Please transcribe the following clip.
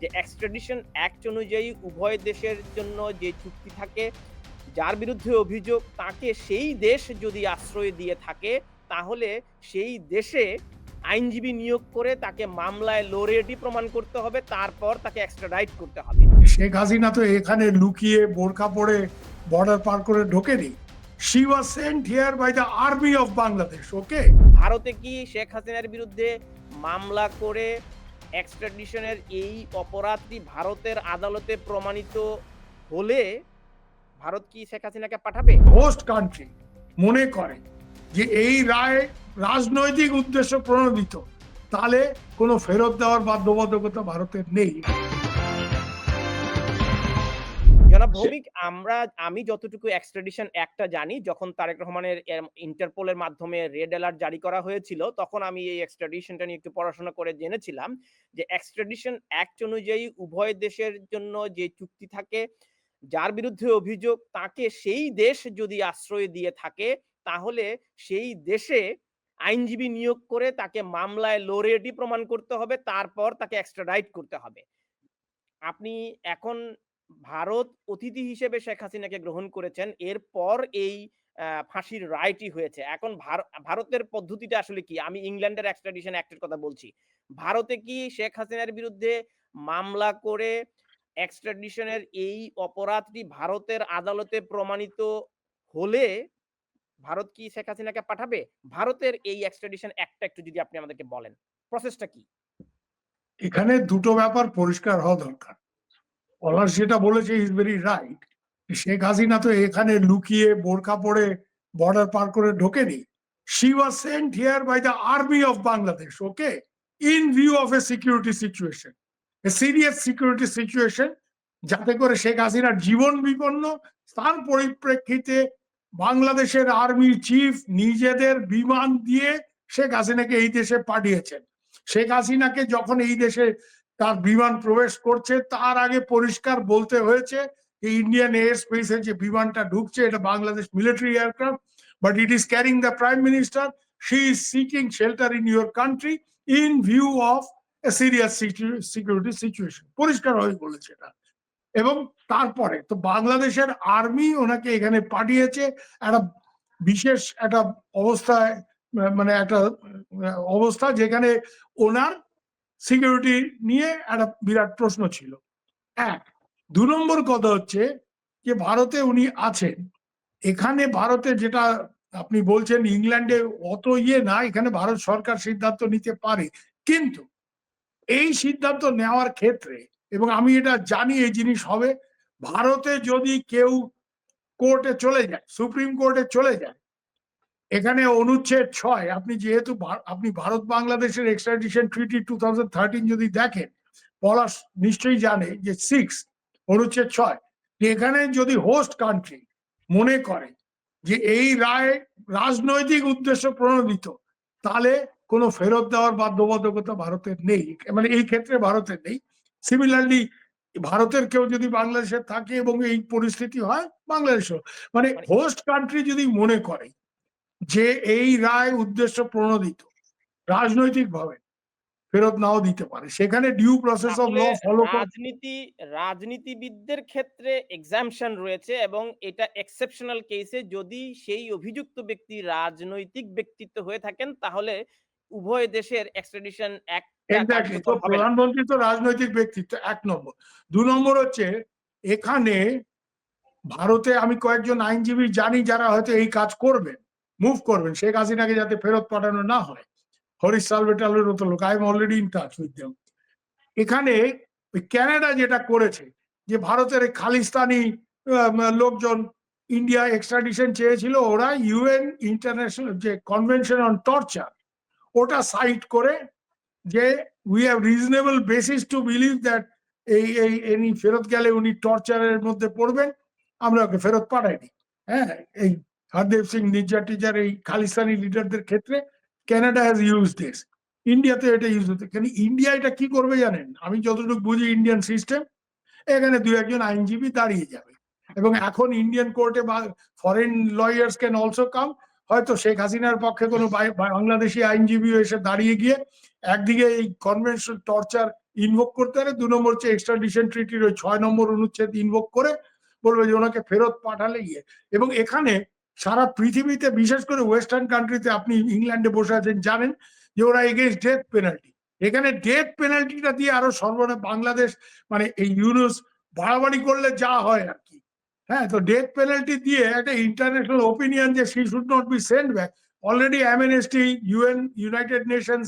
যে extradition act অনুযায়ী উভয় দেশের জন্য যে চুক্তি থাকে যার বিরুদ্ধে অভিযোগ তাকে সেই দেশ যদি আশ্রয় দিয়ে থাকে তাহলে সেই দেশে আইনজীবী নিয়োগ করে তাকে মামলায় লোরেটি প্রমাণ করতে হবে তারপর তাকে এক্সট্রাডাইট করতে হবে। শেখ হাসিনা তো এখানে লুকিয়ে বোরকা পরে বর্ডার পার করে ঢোকেনি। She was sent here by the army of Bangladesh okay ভারতে কি শেখ হাসিনার বিরুদ্ধে মামলা করে এক্সট্রাডিশনের এই অপরাধটি ভারতের আদালতে প্রমাণিত হলে ভারত কি শেখ হাসিনাকে পাঠাবে? হোস্ট কান্ট্রি মনে করে যে এই রায় রাজনৈতিক উদ্দেশ্য প্রণোদিত, তাহলে কোনো ফেরত দেওয়ার বাধ্যবাধকতা ভারতের নেই। জনাব ভৌমিক আমরা আমি যতটুকু এক্সট্রাডিশন একটা জানি যখন তারেক রহমানের ইন্টারপোলের মাধ্যমে রেড অ্যালার্ট জারি করা হয়েছিল তখন আমি এই এক্সট্রাডিশনটা নিয়ে একটু পড়াশোনা করে জেনেছিলাম যে এক্সট্রাডিশন অ্যাক্ট অনুযায়ী উভয় দেশের জন্য যে চুক্তি থাকে যার বিরুদ্ধে অভিযোগ তাকে সেই দেশ যদি আশ্রয় দিয়ে থাকে তাহলে সেই দেশে আইনজীবী নিয়োগ করে তাকে মামলায় লোরেটি প্রমাণ করতে হবে তারপর তাকে এক্সট্রাডাইট করতে হবে। আপনি এখন ভারত অতিথি হিসেবে শেখ হাসিনাকে গ্রহণ করেছেন। এরপর এই ফাঁসির রায়টি হয়েছে। এখন ভার- ভারতের পদ্ধতিটা আসলে কি? আমি ইংল্যান্ডের এক্সট্রাডিশন অ্যাক্টের কথা বলছি। ভারতে কি শেখ হাসিনার বিরুদ্ধে মামলা করে এক্সট্রাডিশনের এই অপরাধটি ভারতের আদালতে প্রমাণিত হলে ভারত কি শেখ হাসিনাকে পাঠাবে? ভারতের এই এক্সট্রাডিশন অ্যাক্টটা একটু যদি আপনি আমাদেরকে বলেন। প্রসেসটা কি? এখানে দুটো ব্যাপার পরিষ্কার হওয়া দরকার। পলাশ যেটা বলেছে is very right Sheikh Hasina তো এখানে লুকিয়ে বোরকা পরে বর্ডার পার করে ঢোকেনি। She was sent here by the army of Bangladesh okay in view of a security situation a serious security situation যাতে করে শেখ হাসিনার জীবন বিপন্ন। তার পরিপ্রেক্ষিতে বাংলাদেশের আর্মি চিফ নিজেদের বিমান দিয়ে শেখ হাসিনাকে এই দেশে পাঠিয়েছেন। শেখ হাসিনাকে যখন এই দেশে তার বিমান প্রবেশ করছে। তার আগে পরিষ্কার বলতে হয়েছে যে ইন্ডিয়ান এয়ার স্পেসে যে বিমানটা ঢুকছে, এটা Bangladesh military aircraft but it is carrying the prime minister she is seeking shelter in your country in view of serious security situation পরিষ্কার হয়ে বলেছে এটা। এবং তারপরে তো বাংলাদেশের আর্মি ওনাকে এখানে পাঠিয়েছে। একটা বিশেষ একটা অবস্থায় মানে একটা অবস্থা যেখানে ওনার সিকিউরিটি নিয়ে একটা বিরাট প্রশ্ন ছিল। এক, দু নম্বর কথা হচ্ছে যে ভারতে উনি আছেন। এখানে ভারতে যেটা আপনি বলছেন ইংল্যান্ডে অত ইয়ে না, এখানে ভারত সরকার সিদ্ধান্ত নিতে পারে। কিন্তু এই সিদ্ধান্ত নেওয়ার ক্ষেত্রে, এবং আমি এটা জানি এই জিনিস হবে, ভারতে যদি কেউ কোর্টে চলে যায়, সুপ্রিম কোর্টে চলে যায় এখানে অনুচ্ছেদ ছয় আপনি যেহেতু আপনি ভারত বাংলাদেশের এক্সট্রাডিশন ট্রিটি টু যদি দেখেন পলাশ নিশ্চয়ই জানে যে সিক্স অনুচ্ছেদ ছয় এখানে যদি হোস্ট কান্ট্রি মনে করে যে এই রায় রাজনৈতিক উদ্দেশ্য প্রণোদিত তাহলে কোনো ফেরত দেওয়ার বাধ্যবাধকতা ভারতের নেই। মানে এই ক্ষেত্রে ভারতের নেই। সিমিলারলি ভারতের কেউ যদি বাংলাদেশে থাকে এবং এই পরিস্থিতি হয় বাংলাদেশও। মানে মানে- হোস্ট কান্ট্রি যদি মনে করে যে এই রায় উদ্দেশ্য প্রণোদিত রাজনৈতিক ভাবে ফেরত নাও দিতে পারে। সেখানে due process of law follow রাজনীতি রাজনীতিবিদদের ক্ষেত্রে এক্সামশন রয়েছে এবং এটা এক্সেপশনাল কেসে যদি সেই অভিযুক্ত ব্যক্তি রাজনৈতিক ব্যক্তিত্ব হয়ে থাকেন তাহলে উভয় দেশের এক্সট্রাডিশন তো প্রধানমন্ত্রী তো রাজনৈতিক ব্যক্তিত্ব এক নম্বর। দু নম্বর হচ্ছে এখানে ভারতে আমি কয়েকজন আইনজীবী জানি যারা হয়তো এই কাজ করবেন। মুভ করবেন। শেখ হাসিনাকে যাতে ফেরত পাঠানো না হয়। হরিশ সালভেটালের মতো লোক। I am already in touch with them এখানে ওই ক্যানাডা যেটা করেছে, যে ভারতের খালিস্তানি লোকজন ইন্ডিয়া এক্সট্রাডিশন চেয়েছিল, ওরা ইউএন ইন্টারন্যাশনাল যে কনভেনশন অন টর্চার ওটা সাইট করে যে we have reasonable basis to believe that এই এই এনি ফেরত গেলে উনি টর্চারের মধ্যে পড়বেন, আমরা ওকে ফেরত পাঠাইনি হ্যাঁ এই হরদেব সিং নির্জা টিজার এই খালিস্তানি লিডারদের ক্ষেত্রে ক্যানাডা হ্যাজ ইউজ দিস ইন্ডিয়াতে এটা ইউজ হতো কিন্তু ইন্ডিয়া এটা কি করবে জানেন? আমি যতটুকু বুঝি ইন্ডিয়ান সিস্টেম এখানে দু একজন আইনজীবী দাঁড়িয়ে যাবে। এবং এখন ইন্ডিয়ান কোর্টে বা foreign lawyers can also come হয়তো শেখ হাসিনার পক্ষে কোনো বাংলাদেশি আইনজীবী এসে দাঁড়িয়ে গিয়ে একদিকে এই কনভেনশন টর্চার ইনভোক করতে পারে, দু নম্বর হচ্ছে এক্সট্রাডিশন ট্রিটির ওই ছয় নম্বর অনুচ্ছেদ ইনভোক করে বলবে যে ওনাকে ফেরত পাঠালে গিয়ে। এবং এখানে সারা পৃথিবীতে, বিশেষ করে ওয়েস্টার্ন কান্ট্রিতে আপনি ইংল্যান্ডে বসে আছেন, জানেন যে ওরা এগেনস্ট ডেথ পেনাল্টি এখানে ডেথ পেনাল্টিটা দিয়ে আরও সর্বনে বাংলাদেশ মানে এই ইউনুস বাড়াবাড়ি করলে যা হয় আর কি। হ্যাঁ তো ডেথ পেনাল্টি দিয়ে একটা ইন্টারন্যাশনাল ওপিনিয়ন যে she should not be send back already amnesty UN united nations